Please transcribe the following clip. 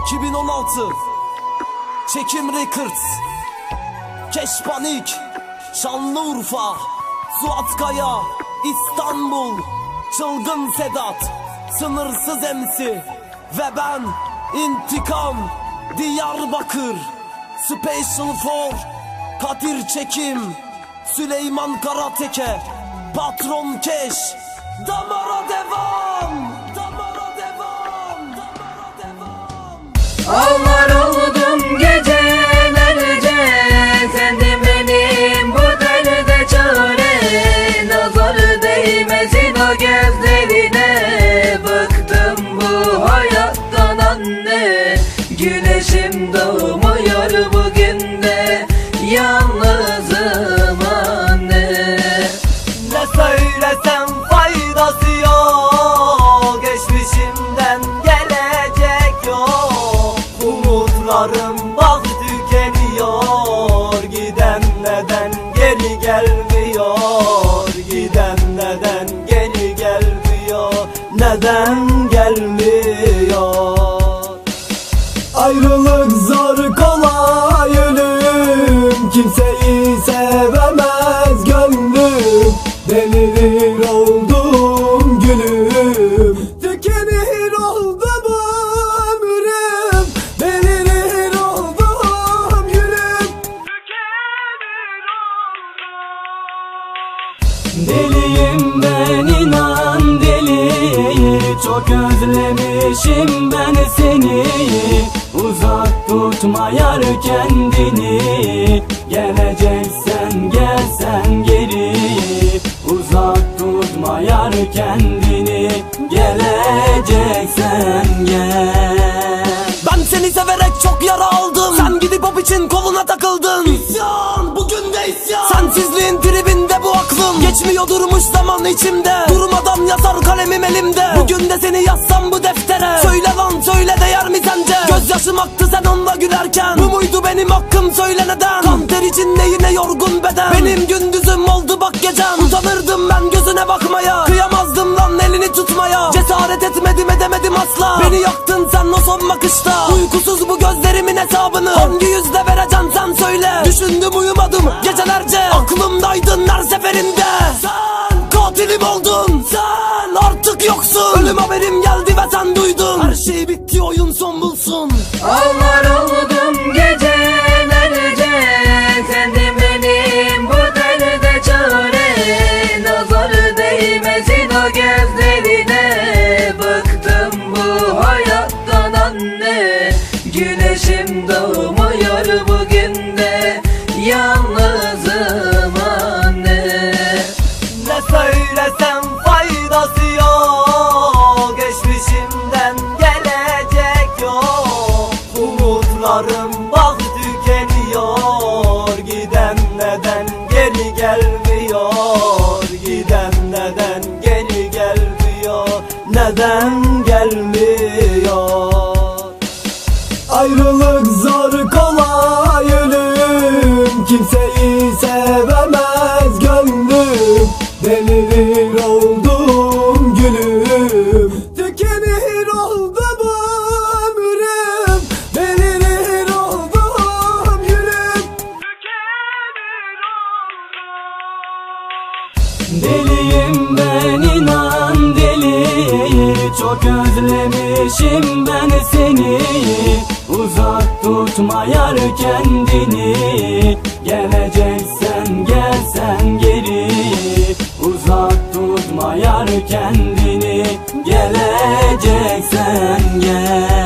2016 Çekim Records. Keş Panik. Şanlıurfa. Suat Kaya. İstanbul. Çılgın Sedat. Sınırsız emsi Ve ben İntikam. Diyarbakır. Special for Kadir Çekim. Süleyman Karateke Patron Keş. Damara devam Ağlar oldum gecelerce Sendim benim bu derde çare. Nazar değmesin Neden gelmiyor? Ayrılık zor kolay ölüm. Kimseyi sevemez gönlüm. Delirir oldum gülüm. Tükenir oldu bu ömrüm. Delirir oldum gülüm. Deliyim ben inan deli Çok özlemişim ben seni. Uzak tutma yar kendini Geleceksen gelsen geri. Uzak tutma yar kendini Geleceksen gel. Ben seni severek çok yara aldım. Sen gidip hop için koluna takıldın Geçmiyor durmuş zaman içimde. Durmadan yazar kalemim elimde. Bugün de seni yazsam bu deftere. Söyle lan söyle değer mi sence? Gözyaşım aktı sen onunla gülerken. Bu muydu benim hakkım? Söyle neden? Kan ter içinde yine yorgun beden? Benim gündüzüm oldu bak gecem Utanırdım ben gözüne bakmaya. Kıyamazdım lan elini tutmaya. Cesaret etmedim edemedim asla. Beni yaktın sen o son bakışta. Uykusuz bu gözlerimin hesabını. Hangi yüzle vereceksin sen söyle. Düşündüm uyumadım gecelerce. Aklımdaydın her seferinde Ölüm haberim geldi ve sen duydun. Her şey bitti oyun son bulsun. Ağlar oldum gecelerce Sendim benim bu derde çare. Nazar değmesin o gözlerine. Bıktım bu hayattan anne. Güneşim doğmuyor Neden gelmiyor? Ayrılık zor kolay ölüm. Kimseyi sevemez gönlüm. Delirir oldum gülüm Çok özlemişim ben seni. Uzak tutma yar kendini. Geleceksen gelsen geri. Uzak tutma yar kendini. Geleceksen gel